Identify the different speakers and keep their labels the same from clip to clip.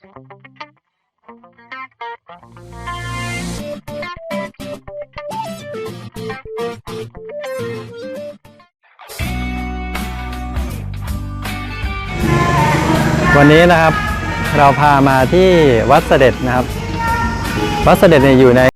Speaker 1: วันนี้นะครับเราพามาที่วัดเสด็จนะครับ วัดเสด็จเนี่ยอยู่ใน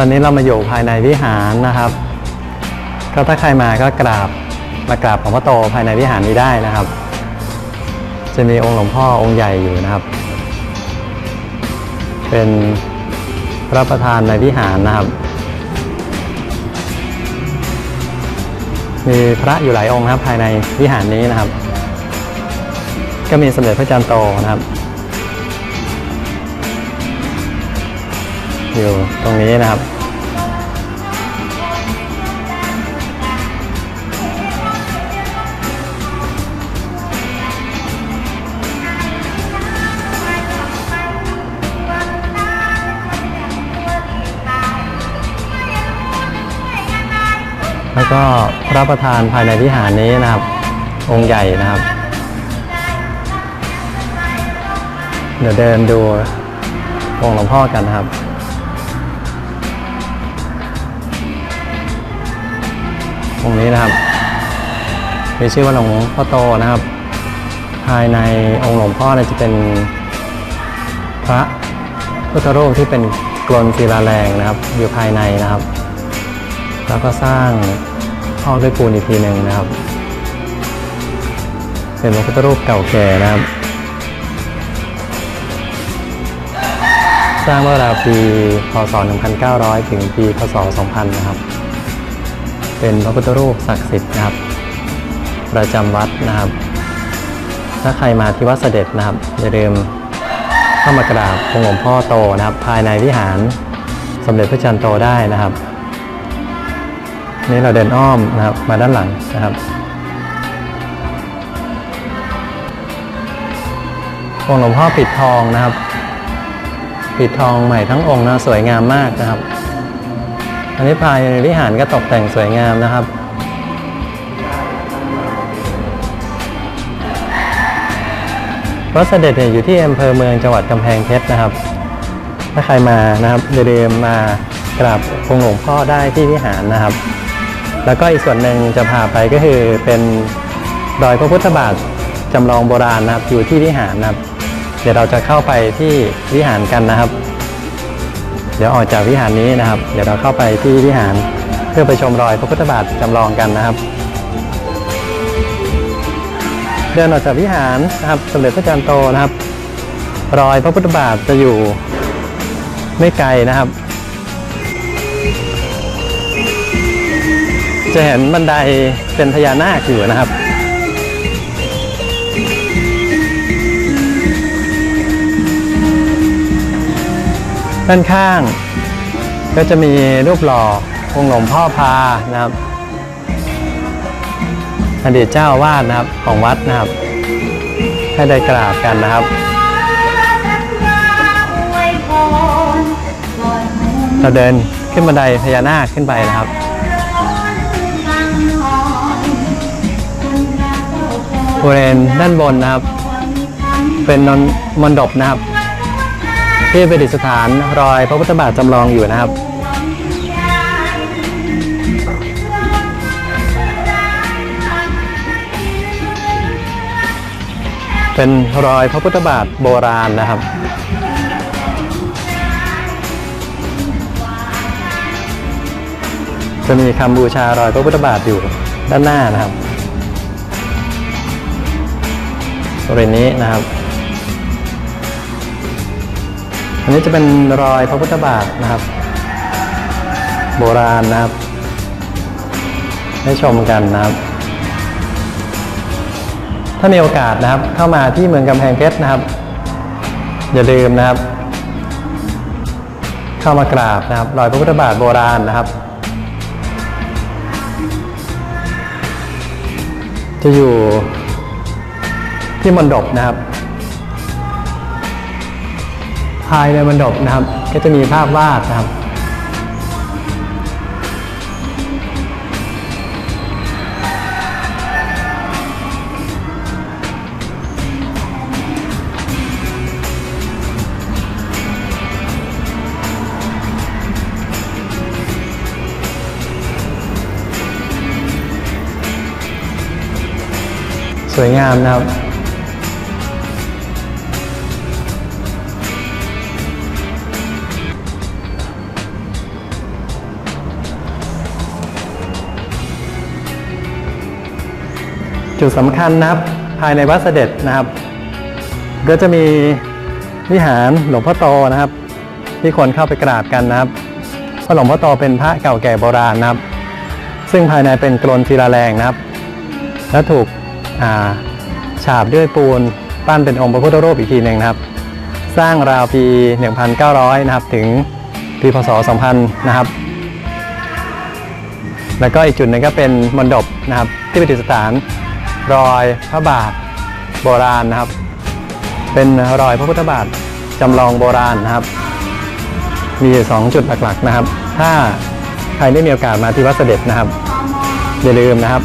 Speaker 1: ตอนนี้เรามาอยู่ภายในวิหารนะครับ ก็ถ้าใครมาก็กราบมากราบหลวงพ่อโตภายในวิหารนี้ได้นะครับ จะมีองค์หลวงพ่อองค์ใหญ่อยู่นะครับ เป็นพระประธานในวิหารนะครับ มีพระอยู่หลายองค์นะครับภายในวิหารนี้นะครับ ก็มีสมเด็จพระจันทร์โตนะครับ อยู่ตรงนี้นะครับ แล้วก็พระประธานภายในวิหารนี้นะครับ องค์ใหญ่นะครับ เดี๋ยวเดินดูองค์หลวงพ่อกันนะครับ องนี้นะครับ มีชื่อว่าหลวงพ่อโตนะครับ ภายในองค์หลวงพ่อเนี่ยจะเป็นพระพุทธรูปที่เป็นกลนศิลาแรงนะครับ อยู่ภายในนะครับ แล้วก็สร้างห้องด้วยปูนอีกทีหนึ่งนะครับเป็นพระพุทธรูปเก่าแก่นะครับ สร้างเมื่อราวปี พศ 1900 ถึงปี พศ 2000 นะครับ เป็นพระพุทธรูปศักดิ์สิทธิ์นะครับ ประจำวัดนะครับ ถ้าใครมาที่วัดเสด็จนะครับอย่าลืมเข้ามากราบองค์หลวงพ่อโตนะครับ ภายในวิหารสมเด็จพระจันทร์โตได้นะครับ นี่เราเดินอ้อมนะครับมาด้านหลังนะครับองค์หลวงพ่อปิดทองนะครับ ปิดทองใหม่ทั้งองค์นะสวยงามมากนะครับ อันนี้ภายในวิหารก็ตกแต่งสวยงามนะครับพวัดเสด็จเนี่ยอยู่ที่อำเภอเมืองจังหวัดกำแพงเพชรนะครับ ถ้าใครมานะครับอย่าลืมมากราบองค์หลวงพ่อได้ที่วิหารนะครับ แล้วก็อีกส่วนหนึ่งจะพาไปก็คือเป็นรอยพระพุทธบาทจำลองโบราณนะครับอยู่ที่วิหารนะครับ เดี๋ยวเราจะเข้าไปที่วิหารกันนะครับ เดี๋ยวออกจากวิหารนี้นะครับ เดี๋ยวเราเข้าไปที่วิหารเพื่อไปชมรอยพระพุทธบาทจำลองกันนะครับ เดินออกจากวิหารนะครับสมเด็จพระจันทร์โตนะครับ รอยพระพุทธบาทจะอยู่ไม่ไกลนะครับ จะเห็นบันไดเป็นพญานาคอยู่นะครับ ด้านข้าง ก็จะมีรูปหล่อองค์หลวงพ่อพานะครับอดีตเจ้าวาสนะครับของวัดนะครับให้ได้กราบกันนะครับ เราเดินขึ้นบันไดพญานาคขึ้นไปนะครับบริเวณด้านบนนะครับ เป็นนนมณฑปนะครับ ที่ประดิษฐานรอยพระพุทธบาทจำลองอยู่นะครับเป็นรอยพระพุทธบาทโบราณนะครับ จะมีคำบูชารอยพระพุทธบาทอยู่ด้านหน้านะครับบริเวณนี้นะครับ อันนี้จะเป็นรอยพระพุทธบาทนะครับ โบราณนะครับ ให้ชมกันนะครับ ถ้ามีโอกาสนะครับ เข้ามาที่เมืองกำแพงเพชรนะครับ อย่าลืมนะครับ เข้ามากราบนะครับ รอยพระพุทธบาทโบราณนะครับ จะอยู่ที่มณฑปนะครับ ภายในมณฑปนะครับ ก็จะมีภาพวาดนะครับสวยงามนะครับ จุดสำคัญนะครับภายในวัดเสด็จนะครับ ก็จะมีวิหารหลวงพ่อโตนะครับ ที่คนเข้าไปกราบกันนะครับเพราะหลวงพ่อโตเป็นพระเก่าแก่โบราณนะครับ ซึ่งภายในเป็นกรนศิลาแรงนะครับ และถูกอาฉาบด้วยปูนปั้นเป็นองค์พระพุทธรูปอีกทีหนึ่งนะครับ สร้างราวปี 1,900 นะครับ ถึงปีพศ 2000 นะครับ แล้วก็อีกจุดหนึ่งก็เป็นมณฑปนะครับ ที่ประดิษฐาน รอยพระบาทโบราณนะครับ เป็นรอยพระพุทธบาทจำลองโบราณนะครับ มีอยู่สองจุดหลักๆนะครับ ถ้าใครได้มีโอกาสมาที่วัดเสด็จนะครับ อย่าลืมนะครับ